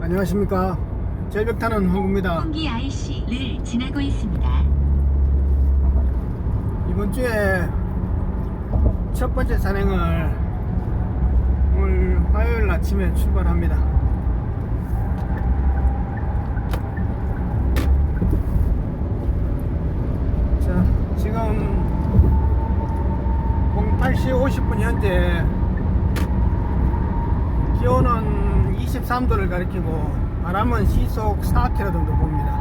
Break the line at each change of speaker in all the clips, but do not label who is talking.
안녕하십니까? 절벽타는 황구입니다.
홍기 IC를 지나고 있습니다.
이번 주에 첫 번째 산행을 오늘 화요일 아침에 출발합니다. 자 지금 08시 50분 현재 기온은 23도를 가리키고 바람은 시속 4km 정도 봅니다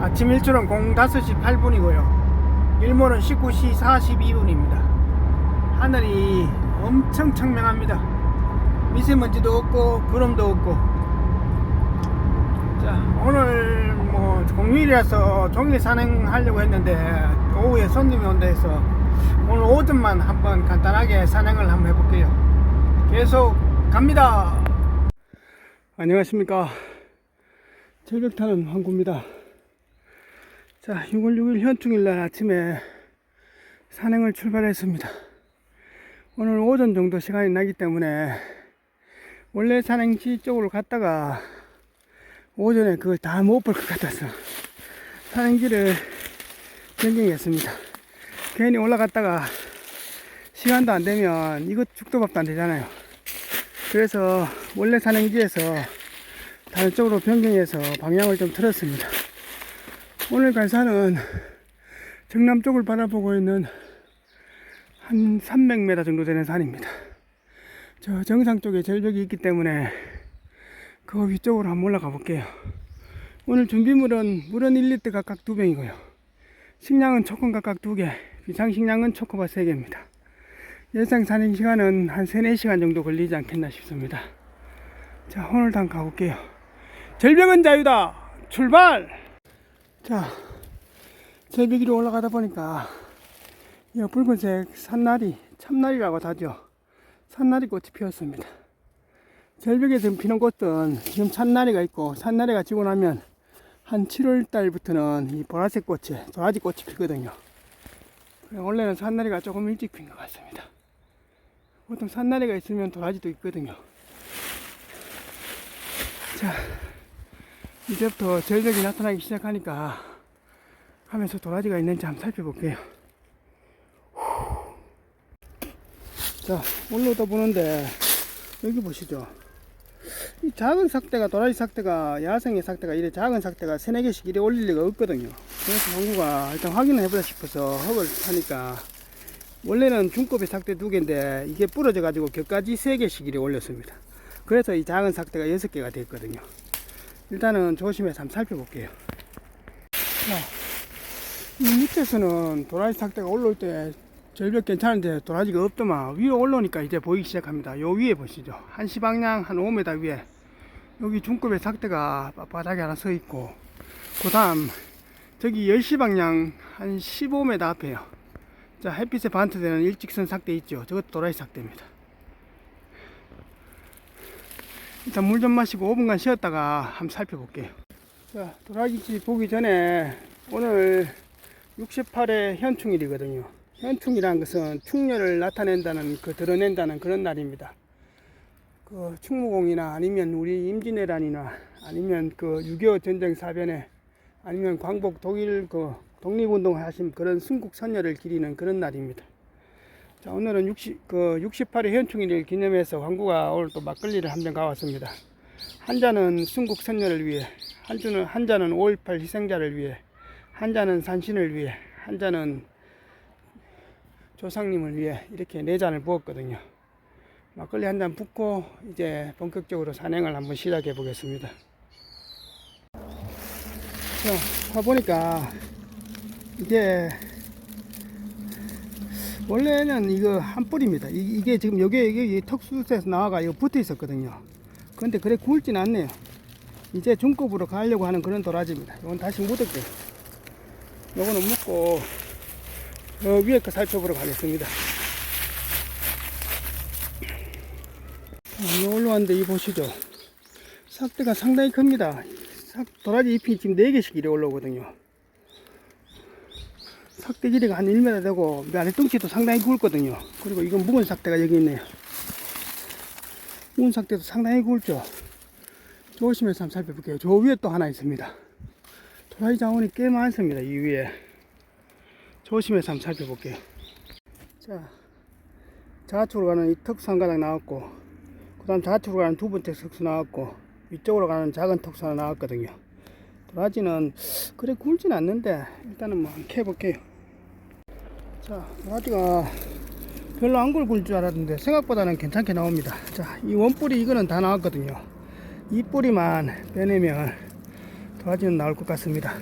아침 일출은 05시 8분이고요. 일몰은 19시 42분입니다. 하늘이 엄청 청명합니다. 미세먼지도 없고 구름도 없고. 자, 오늘 뭐 공휴일이라서 종일 산행하려고 했는데 오후에 손님이 온다 해서 오늘 오전만 한번 간단하게 산행을 한번 해볼게요. 계속 갑니다. 안녕하십니까. 절벽타는 황구입니다. 자, 6월 6일 현충일 날 아침에 산행을 출발했습니다. 오늘 오전 정도 시간이 나기 때문에 원래 산행지 쪽으로 갔다가 오전에 그걸 다 못 볼 것 같아서 산행지를 변경했습니다. 괜히 올라갔다가 시간도 안 되면 이것 죽도 밥도 안 되잖아요. 그래서 원래 산행지에서 다른 쪽으로 변경해서 방향을 좀 틀었습니다. 오늘 갈 산은 정남 쪽을 바라보고 있는 한 300m 정도 되는 산입니다. 저 정상 쪽에 절벽이 있기 때문에 그 위쪽으로 한번 올라가 볼게요. 오늘 준비물은 물은 1리터 각각 2병이고요. 식량은 초코 각각 2개, 비상식량은 초코바 3개입니다. 예상 산행 시간은 한 3, 4시간 정도 걸리지 않겠나 싶습니다. 자, 한번 가볼게요. 절벽은 자유다! 출발! 자, 절벽 위로 올라가다 보니까 이 붉은색 산나리, 참나리라고 하죠. 산나리 꽃이 피었습니다. 절벽에 지금 피는 꽃은 지금 산나리가 있고 산나리가 지고 나면 한 7월 달부터는 이 보라색 꽃이, 도라지 꽃이 피거든요. 원래는 산나리가 조금 일찍 핀 것 같습니다. 보통 산나리가 있으면 도라지도 있거든요. 자, 이제부터 절벽이 나타나기 시작하니까 하면서 도라지가 있는지 한번 살펴볼게요. 후. 자, 올라오다 보는데 여기 보시죠. 이 작은 삭대가 도라지 삭대가 야생의 삭대가 이래 작은 삭대가 세네 개씩 이래 올릴 리가 없거든요. 그래서 황구가 일단 확인을 해보자 싶어서 흙을 타니까 원래는 중급의 삭대 두 개인데 이게 부러져 가지고 격까지 세 개씩 이래 올렸습니다. 그래서 이 작은 삭대가 여섯 개가 됐거든요. 일단은 조심해서 한번 살펴볼게요. 자, 이 밑에서는 도라지 삭대가 올라올 때 절벽 괜찮은데 도라지가 없더만 위로 올라오니까 이제 보이기 시작합니다. 요 위에 보시죠. 한 시 방향 한 5m 위에 여기 중급의 삭대가 바닥에 하나 서 있고 그 다음 저기 10시 방향 한 15m 앞에요. 자 햇빛에 반사되는 일직선 삭대 있죠. 저것도 도라지 삭대입니다. 일단 물 좀 마시고 5분간 쉬었다가 한번 살펴볼게요. 자, 도라지집 보기 전에 오늘 68회 현충일이거든요. 현충이라는 것은 충렬을 나타낸다는, 그 드러낸다는 그런 날입니다. 그 충무공이나 아니면 우리 임진왜란이나 아니면 그 6.25 전쟁 사변에 아니면 광복 독일 그 독립운동 하신 그런 순국 선열을 기리는 그런 날입니다. 자, 오늘은 60, 그 68회 현충일을 기념해서 광구가 오늘 또 막걸리를 한병 가왔습니다. 한 잔은 순국 선열을 위해, 한 잔은, 한 잔은 5.18 희생자를 위해, 한 잔은 산신을 위해, 한 잔은 조상님을 위해 이렇게 네 잔을 부었거든요. 막걸리 한 잔 붓고 이제 본격적으로 산행을 한번 시작해 보겠습니다. 자, 가보니까 이게 원래는 이거 한 뿌리입니다. 이, 게 지금 여기에 이게 턱수에서 나와가 이거 붙어 있었거든요. 근데 그래 굵진 않네요. 이제 중급으로 가려고 하는 그런 도라지입니다. 이건 다시 묻을게요. 요거는 묻고 어, 위에 거 살펴보러 가겠습니다. 이 올라왔는데 이 보시죠. 삭대가 상당히 큽니다. 삭, 도라지 잎이 지금 4개씩 이래 올라오거든요. 삭대 길이가 한 1m 되고, 아래뚱치도 상당히 굵거든요. 그리고 이건 묵은 삭대가 여기 있네요. 묵은 삭대도 상당히 굵죠. 조심해서 한번 살펴볼게요. 저 위에 또 하나 있습니다. 도라지 자원이 꽤 많습니다. 이 위에. 조심해서 한번 살펴볼게요. 자, 좌측으로 가는 이 턱상가닥 나왔고, 그 다음 좌측으로 가는 두 번째 석수 나왔고, 위쪽으로 가는 작은 턱수 하나 나왔거든요. 도라지는 그래 굵진 않는데, 일단은 뭐 한번 캐볼게요. 자, 도라지가 별로 안 굵을 줄 알았는데, 생각보다는 괜찮게 나옵니다. 자, 이 원뿌리 이거는 다 나왔거든요. 이 뿌리만 빼내면 도라지는 나올 것 같습니다.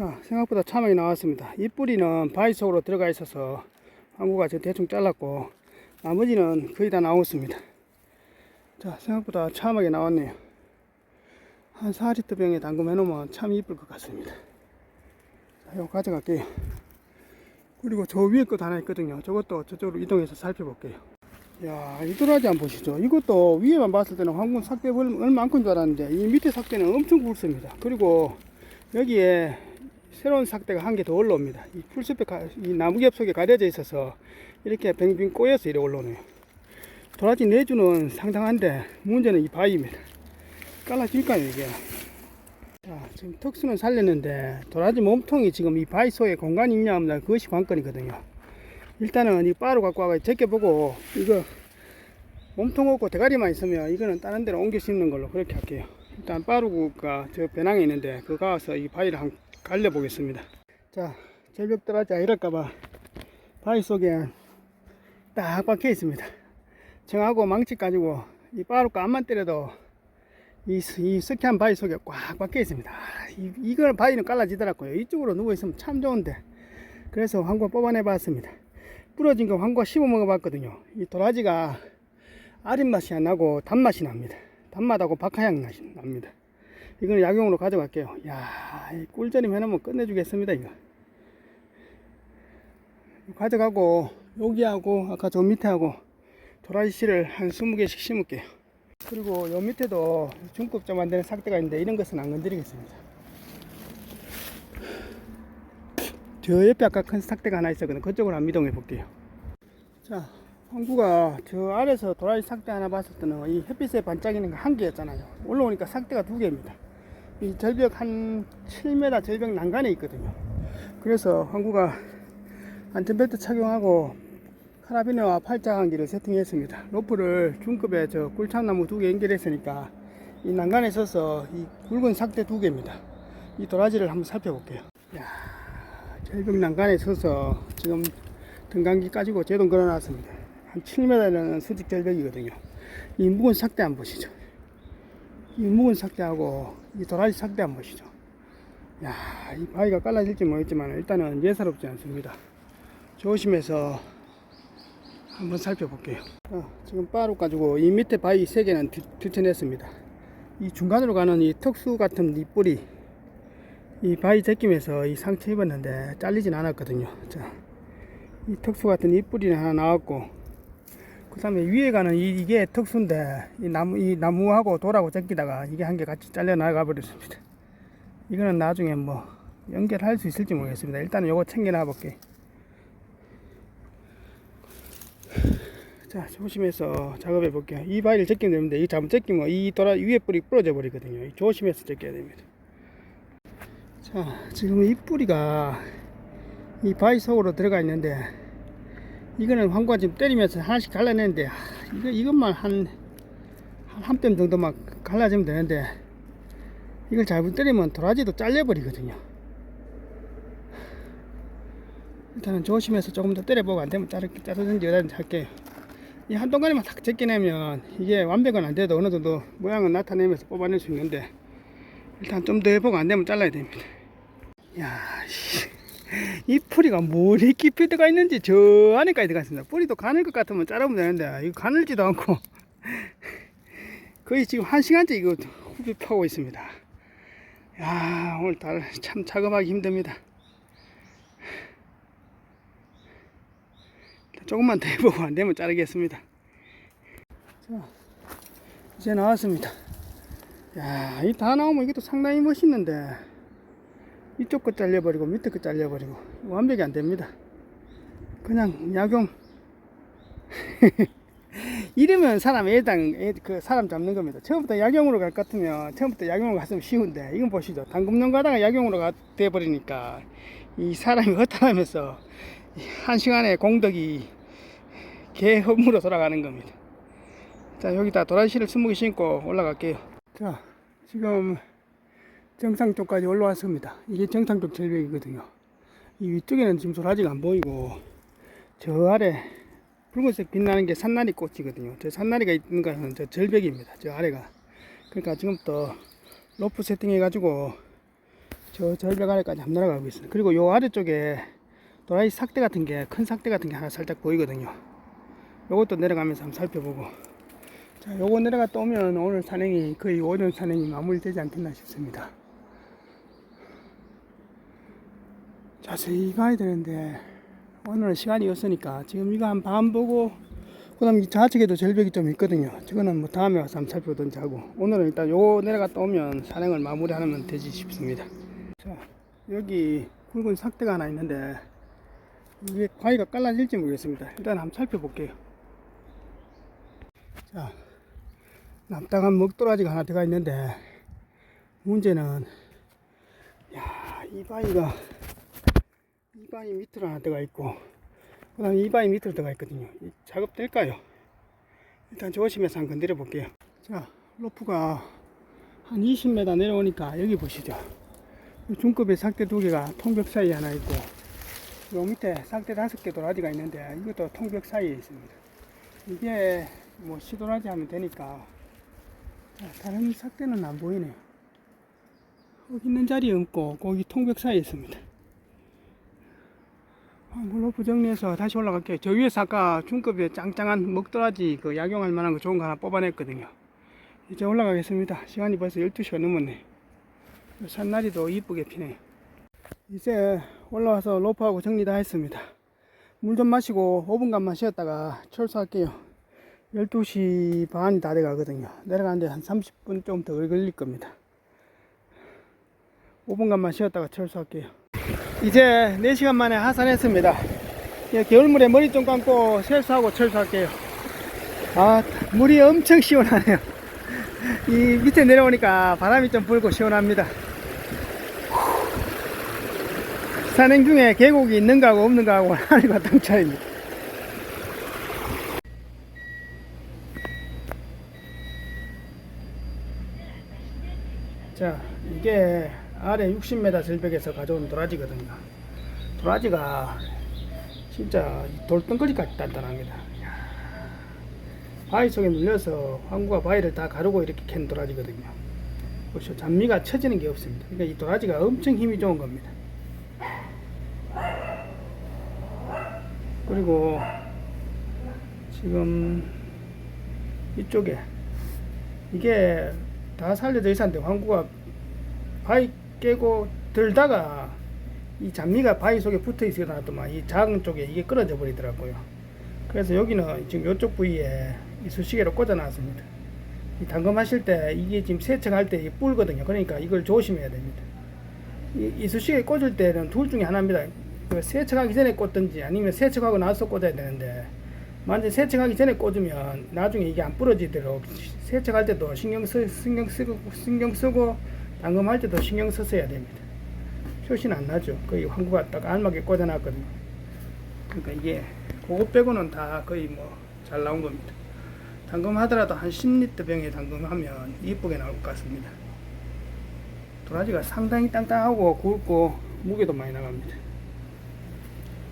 자, 생각보다 참 많이 나왔습니다. 이 뿌리는 바위 속으로 들어가 있어서 항구가 저 대충 잘랐고 나머지는 거의 다 나왔습니다. 자, 생각보다 참하게 나왔네요. 한 4리터 병에 담금해 놓으면 참 이쁠 것 같습니다. 자, 이거 가져갈게요. 그리고 저 위에 것도 하나 있거든요. 저것도 저쪽으로 이동해서 살펴볼게요. 야, 이 도라지 한번 보시죠. 이것도 위에만 봤을 때는 황금 삭대 얼만큼 줄 알았는데 이 밑에 삭대는 엄청 굵습니다. 그리고 여기에 새로운 삭대가 한 개 더 올라옵니다. 이 풀숲에 가, 이 나무 겹 속에 가려져 있어서 이렇게 뱅빙 꼬여서 이렇게 올라오네요. 도라지 내주는 상당한데 문제는 이 바위입니다. 깔라질까요 이게? 자, 지금 턱수는 살렸는데 도라지 몸통이 지금 이 바위 속에 공간이 있냐 없냐 그것이 관건이거든요. 일단은 이 바로 갖고 와가 제껴보고 이거 몸통 없고 대가리만 있으면 이거는 다른 데로 옮겨 심는 걸로 그렇게 할게요. 일단 빠루가 저 배낭에 있는데 그거 가서 이 바위를 한 갈려 보겠습니다. 자, 절벽 떨어져 이럴까봐 바위 속에 딱 박혀 있습니다. 정하고 망치 가지고 이 빠루가 안만 때려도 이, 스- 이 스키한 바위 속에 꽉 박혀 있습니다. 아, 이, 이걸 바위는 깔라지더라고요. 이쪽으로 누워 있으면 참 좋은데 그래서 황과 뽑아내 봤습니다. 부러진 거 황과 씹어 먹어 봤거든요. 이 도라지가 아린 맛이 안 나고 단맛이 납니다. 단맛하고 박하향 맛이 납니다. 이거는 약용으로 가져갈게요. 야, 이 꿀절임 해놓으면 끝내주겠습니다, 이거. 가져가고, 여기하고, 아까 저 밑에하고, 도라지 씨를 한 20개씩 심을게요. 그리고 요 밑에도 중급점 만드는 삭대가 있는데, 이런 것은 안 건드리겠습니다. 저 옆에 아까 큰 삭대가 하나 있었거든요. 그쪽으로 한번 이동해 볼게요. 자, 황구가 저 아래서 도라지 삭대 하나 봤을 때는 이 햇빛에 반짝이는 거 한 개였잖아요. 올라오니까 삭대가 두 개입니다. 이 절벽 한 7m 절벽 난간에 있거든요. 그래서 황구가 안전벨트 착용하고 카라비너와 팔자항기를 세팅했습니다. 로프를 중급에 저 꿀참나무 두 개 연결했으니까 이 난간에 서서 이 굵은 삭대 두 개입니다. 이 도라지를 한번 살펴볼게요. 야, 절벽 난간에 서서 지금 등간기 까지고 제동 걸어놨습니다. 한 7m는 수직 절벽이거든요. 이 묵은 삭대 한번 보시죠. 이 묵은 삭대하고 이 도라지 삭대 한번 보시죠. 야, 이 바위가 깔라질지 모르겠지만 일단은 예사롭지 않습니다. 조심해서 한번 살펴볼게요. 어, 지금 빠루 가지고 이 밑에 바위 세 개는 들- 들쳐냈습니다. 이 중간으로 가는 이 턱수 같은 이 뿌리, 이 바위 제끼면서 이 상처 입었는데 잘리진 않았거든요. 자, 이 턱수 같은 이 뿌리는 하나 나왔고, 그 다음에 위에 가는 이, 게 턱수인데, 이 나무, 이 나무하고 돌하고 제끼다가 이게 한 개 같이 잘려 나가 버렸습니다. 이거는 나중에 뭐 연결할 수 있을지 모르겠습니다. 일단은 요거 챙겨 놔 볼게요. 자, 조심해서 작업해 볼게요. 이 바위를 제끼면 되는데, 이 잘못 제끼면 이 돌아, 위에 뿌리 부러져 버리거든요. 이 조심해서 제껴야 됩니다. 자, 지금 이 뿌리가 이 바위 속으로 들어가 있는데, 이거는 황과 지금 때리면서 하나씩 갈라내는데, 아, 이거, 이것만 한, 한뼘 정도만 갈라지면 되는데, 이걸 잘못 때리면 도라지도 잘려버리거든요. 일단은 조심해서 조금 더 때려보고 안 되면 자르, 자르든지 여다든지 할게요. 이 한 동가리만 탁 제껴내면 이게 완벽은 안 돼도 어느 정도 모양은 나타내면서 뽑아낼 수 있는데 일단 좀 더 해보고 안 되면 잘라야 됩니다. 야, 씨. 이 뿌리가 뭐리 깊이 들어가 있는지 저 안에까지 들어갔습니다. 뿌리도 가늘 것 같으면 자르면 되는데 이거 가늘지도 않고 거의 지금 한 시간째 이거 파고 있습니다. 야, 오늘 달 참 작업하기 힘듭니다. 조금만 더 해보고 안 되면 자르겠습니다. 자, 이제 나왔습니다. 야, 이 다 나오면 이것도 상당히 멋있는데 이쪽 거 잘려버리고 밑에 거 잘려버리고 완벽히 안 됩니다. 그냥 약용 이러면 사람 애당 애, 그 사람 잡는 겁니다. 처음부터 약용으로 갈 것 같으면 처음부터 약용으로 갔으면 쉬운데 이건 보시죠. 당금령 가다가 약용으로 가, 돼버리니까 이 사람이 허탈하면서 한 시간에 공덕이 개 헛무로 돌아가는 겁니다. 자 여기다 도라지를 20개 신고 올라갈게요. 자 지금 정상 쪽까지 올라왔습니다. 이게 정상 쪽 절벽이거든요. 이 위쪽에는 지금 도라지가 안 보이고 저 아래 붉은색 빛나는 게 산나리 꽃이거든요. 저 산나리가 있는 것은 저 절벽입니다. 저 아래가. 그러니까 지금부터 로프 세팅해 가지고 저 절벽 아래까지 한번 날아가고 있습니다. 그리고 요 아래쪽에 도라지 삭대 같은 게 큰 삭대 같은 게 하나 살짝 보이거든요. 요것도 내려가면서 한번 살펴보고 자 요거 내려갔다 오면 오늘 산행이 거의 오전 산행이 마무리되지 않겠나 싶습니다. 자세히 가야 되는데 오늘은 시간이 없으니까 지금 이거 한 반 보고 그 다음 이 좌측에도 절벽이 좀 있거든요. 저거는 뭐 다음에 와서 한번 살펴보든지 하고 오늘은 일단 요거 내려갔다 오면 산행을 마무리하면 되지 싶습니다. 자 여기 굵은 삭대가 하나 있는데 이게 과일가 깔라질지 모르겠습니다. 일단 한번 살펴볼게요. 자 납작한 먹도라지가 하나 들어가 있는데 문제는 야이 바위가 이 바위 밑으로 하나 들어가 있고 그 다음에 이 바위 밑으로 들어가 있거든요. 이 작업될까요? 일단 조심해서 한번 건드려 볼게요. 자 로프가 한 20m 내려오니까 여기 보시죠. 이 중급의 삭대 두 개가 통벽 사이에 하나 있고 요 밑에 삭대 다섯 개 도라지가 있는데 이것도 통벽 사이에 있습니다. 이게 뭐 시도라지 하면 되니까 자, 다른 삭대는 안 보이네요. 거기 있는 자리에 없고 거기 통벽 사이에 있습니다 한번 로프 정리해서 다시 올라갈게요. 저 위에서 아까 중급의 짱짱한 먹도라지 그 약용할 만한 거 좋은 거 하나 뽑아냈거든요. 이제 올라가겠습니다. 시간이 벌써 12시가 넘었네. 산나리도 이쁘게 피네요. 이제 올라와서 로프하고 정리 다 했습니다. 물 좀 마시고 5분간만 쉬었다가 철수할게요. 12시 반이 다 돼가거든요. 내려가는데 한 30분 좀 더 걸릴 겁니다. 5분간만 쉬었다가 철수할게요. 이제 4시간 만에 하산했습니다. 예, 겨울물에 머리 좀 감고 세수하고 철수할게요. 아, 물이 엄청 시원하네요. 이 밑에 내려오니까 바람이 좀 불고 시원합니다. 산행 중에 계곡이 있는가 하고 없는가 하고 하늘과 땅 차이입니다. 자, 이게 아래 60m 절벽에서 가져온 도라지거든요. 도라지가 진짜 돌덩거리까지 단단합니다. 바위 속에 눌려서 황구가 바위를 다 가르고 이렇게 캔 도라지거든요. 보시오, 잔미가 처지는 게 없습니다. 그러니까 이 도라지가 엄청 힘이 좋은 겁니다. 그리고 지금 이쪽에 이게 다 살려져 있었는데 황구가 바위 깨고 들다가 이 잔미가 바위 속에 붙어 있어나더만 이 작은 쪽에 이게 끊어져 버리더라고요. 그래서 여기는 지금 이쪽 부위에 이쑤시개로 꽂아 놨습니다. 이 당금하실 때 이게 지금 세척할 때 뿔거든요. 그러니까 이걸 조심해야 됩니다. 이 이쑤시개 꽂을 때는 둘 중에 하나입니다. 그 세척하기 전에 꽂든지 아니면 세척하고 나서 꽂아야 되는데 만약 세척하기 전에 꽂으면 나중에 이게 안 부러지도록 세척할 때도 신경 쓰 신경 쓰고 신경 쓰고 당금할 때도 신경 써서야 됩니다. 표시는 안 나죠. 거의 황구가 딱 알맞게 꽂아놨거든요. 그러니까 이게 그거 빼고는 다 거의 뭐 잘 나온 겁니다. 당금하더라도 한 10리터 병에 당금하면 이쁘게 나올 것 같습니다. 도라지가 상당히 땅땅하고 굵고 무게도 많이 나갑니다.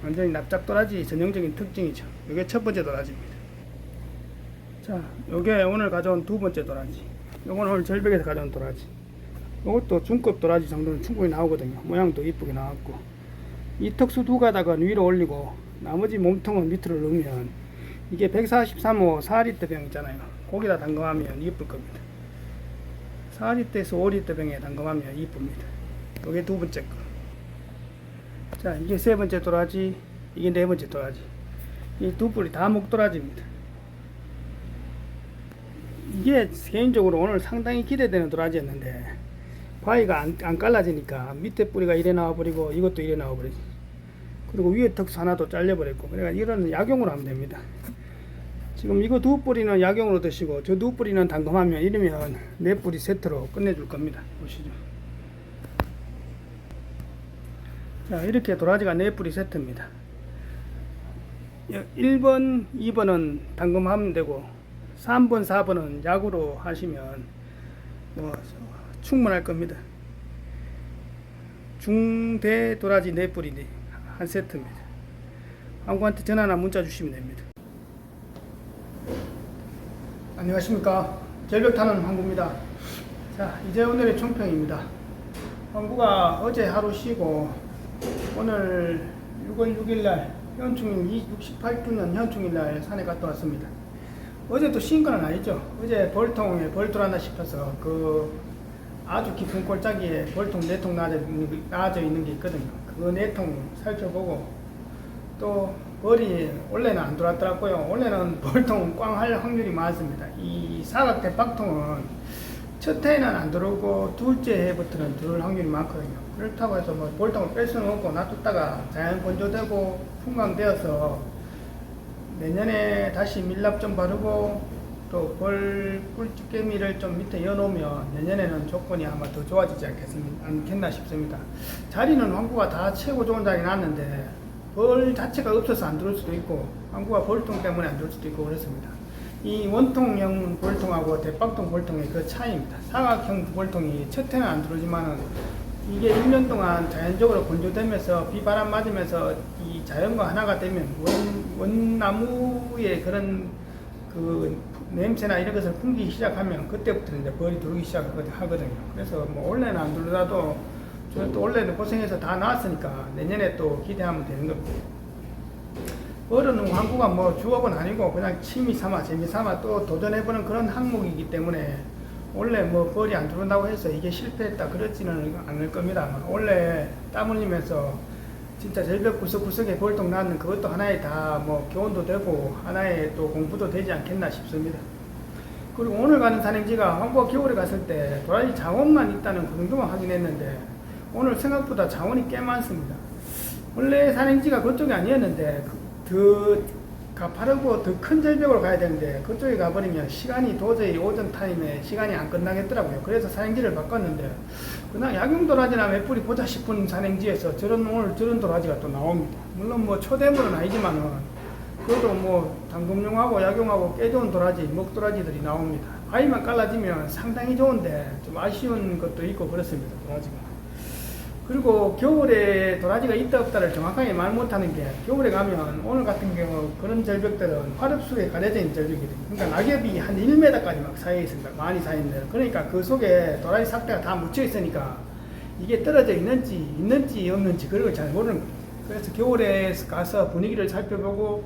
완전히 납작 도라지 전형적인 특징이죠. 이게 첫 번째 도라지입니다. 자, 요게 오늘 가져온 두 번째 도라지. 요건 오늘 절벽에서 가져온 도라지. 요것도 중급 도라지 정도는 충분히 나오거든요. 모양도 이쁘게 나왔고. 이 특수 두 가닥은 위로 올리고 나머지 몸통은 밑으로 넣으면 이게 143호 4리터 병 있잖아요. 거기다 담금하면 이쁠 겁니다. 4리터에서 5리터 병에 담금하면 이쁩니다. 요게 두 번째 거. 자, 이게 세 번째 도라지, 이게 네 번째 도라지. 이두 뿔이 다 목도라지입니다. 이게 개인적으로 오늘 상당히 기대되는 도라지였는데 바위가 안, 안 깔라지니까 밑에 뿌리가 이래 나와버리고 이것도 이래 나와버리지 그리고 위에 턱수 하나도 잘려버렸고 그러니까 이런 약용으로 하면 됩니다 지금 이거 두 뿌리는 약용으로 드시고 저 두 뿌리는 담금하면 이러면 네 뿌리 세트로 끝내줄 겁니다 보시죠 자 이렇게 도라지가 네 뿌리 세트입니다 1번, 2번은 담금하면 되고 3번, 4번은 약으로 하시면 뭐 충분할 겁니다. 중대 도라지 네 뿌리 한 세트입니다. 한구한테 전화나 문자 주시면 됩니다. 안녕하십니까. 절벽 타는 황구입니다. 자, 이제 오늘의 총평입니다. 황구가 어제 하루 쉬고 오늘 6월 6일 날 현충일 68주년 현충일 날 산에 갔다 왔습니다. 어제도 쉰 건 아니죠. 어제 벌통에 벌들 하나 싶어서 그 아주 깊은 골짜기에 벌통 네통 나져, 있는 게- 나져 있는 게 있거든요. 그 네 통 살펴보고 또 벌이 원래는 안 들어왔더라고요. 원래는 벌통 꽝 할 확률이 많습니다. 이 사각 대박통은 첫 해에는 안 들어오고 둘째 해부터는 들어올 확률이 많거든요. 그렇다고 해서 뭐 볼통을 뺄 수는 없고 놔뒀다가 자연 건조되고 풍광되어서 내년에 다시 밀랍 좀 바르고 또 벌 꿀집게미를 좀 밑에 여놓으면 내년에는 조건이 아마 더 좋아지지? 않겠나 싶습니다. 자리는 황구가 다 최고 좋은 자리 났는데 벌 자체가 없어서 안 들어올 수도 있고 황구가 벌통 때문에 안 들어올 수도 있고 그렇습니다. 이 원통형 볼통하고 대박통 볼통의 그 차이입니다. 사각형 볼통이 첫 해는 안 들어오지만은 이게 1년 동안 자연적으로 건조되면서 비바람 맞으면서 이 자연과 하나가 되면 원, 원나무의 그런 그 냄새나 이런 것을 풍기기 시작하면 그때부터 이제 벌이 들어오기 시작하거든요. 그래서 뭐 원래는 안 들어라도 저는 또 원래는 고생해서 다 나왔으니까 내년에 또 기대하면 되는 겁니다. 벌은 한국가 뭐 주업은 아니고 그냥 취미 삼아 재미 삼아 또 도전해보는 그런 항목이기 때문에 원래 뭐 벌이 안 들어온다고 해서 이게 실패했다 그렇지는 않을 겁니다. 원래 땀 흘리면서 진짜 절벽 구석구석에 벌떡 나는 그것도 하나의 다 뭐 교훈도 되고 하나의 또 공부도 되지 않겠나 싶습니다. 그리고 오늘 가는 산행지가 한국 겨울에 갔을 때 도라지 자원만 있다는 그 정도만 확인했는데 오늘 생각보다 자원이 꽤 많습니다. 원래 산행지가 그쪽이 아니었는데 그- 더 가파르고 더 큰 절벽으로 가야 되는데 그쪽에 가버리면 시간이 도저히 오전 타임에 시간이 안 끝나겠더라고요. 그래서 산행지를 바꿨는데 그냥 약용 도라지나 몇 뿌리 보자 싶은 산행지에서 저런 오늘 저런 도라지가 또 나옵니다. 물론 뭐 초대물은 아니지만은 그래도 뭐 당금용하고 약용하고 꽤 좋은 도라지, 먹도라지들이 나옵니다. 아이만 깔라지면 상당히 좋은데 좀 아쉬운 것도 있고 그렇습니다. 도라지가. 그리고 겨울에 도라지가 있다 없다를 정확하게 말 못하는 게 겨울에 가면 오늘 같은 경우 그런 절벽들은 화릅속에 가려져 있는 절벽이거든요. 그러니까 낙엽이 한 1m까지 막 쌓여 있습니다. 많이 쌓여 있는데 그러니까 그 속에 도라지 삭대가 다 묻혀 있으니까 이게 떨어져 있는지 있는지 없는지 그런 걸 잘 모르는 거예요. 그래서 겨울에 가서 분위기를 살펴보고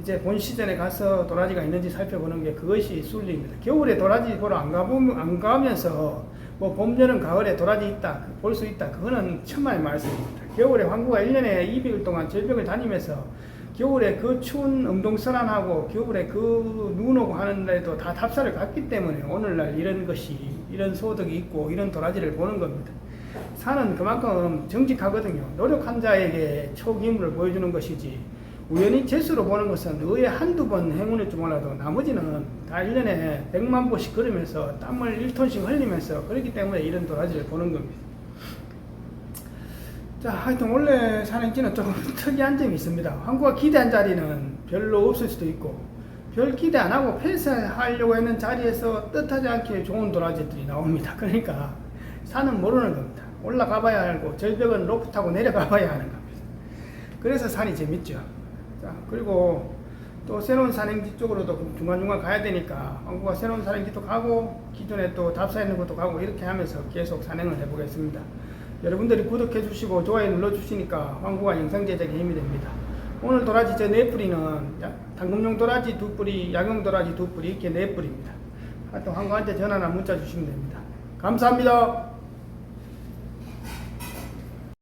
이제 본 시즌에 가서 도라지가 있는지 살펴보는 게 그것이 순리입니다. 겨울에 도라지 보러 안 가보면 안 가면서 뭐 봄, 여름, 가을에 도라지 있다 볼 수 있다 그거는 천만의 말씀입니다. 겨울에 황구가 1년에 200일 동안 절벽을 다니면서 겨울에 그 추운 음동설안하고 겨울에 그 눈 오고 하는 데도 다 답사를 갔기 때문에 오늘날 이런 것이 이런 소득이 있고 이런 도라지를 보는 겁니다. 산은 그만큼 정직하거든요. 노력한 자에게 초기물을 보여주는 것이지 우연히 재수로 보는 것은 의에 한두 번 행운일 줄 몰라도 나머지는 다 1년에 100만 보씩 걸으면서 땀을 1톤씩 흘리면서 그렇기 때문에 이런 도라지를 보는 겁니다. 자, 하여튼 원래 산행지는 조금 특이한 점이 있습니다. 한국가 기대한 자리는 별로 없을 수도 있고 별 기대 안 하고 폐쇄하려고 했는 자리에서 뜻하지 않게 좋은 도라지들이 나옵니다. 그러니까 산은 모르는 겁니다. 올라가 봐야 알고 절벽은 로프 타고 내려가 봐야 하는 겁니다. 그래서 산이 재밌죠. 자, 그리고 또 새로운 산행지 쪽으로도 중간중간 가야 되니까 한국가 새로운 산행지도 가고 기존에 또 답사 있는 것도 가고 이렇게 하면서 계속 산행을 해보겠습니다. 여러분들이 구독해 주시고 좋아요 눌러 주시니까 황구가 영상 제작에 힘이 됩니다. 오늘 도라지 저네 뿌리는 야- 당금용 도라지 두 뿌리, 약용 도라지 두 뿌리 이렇게 네 뿌리입니다. 하여튼 황구한테 전화나 문자 주시면 됩니다. 감사합니다.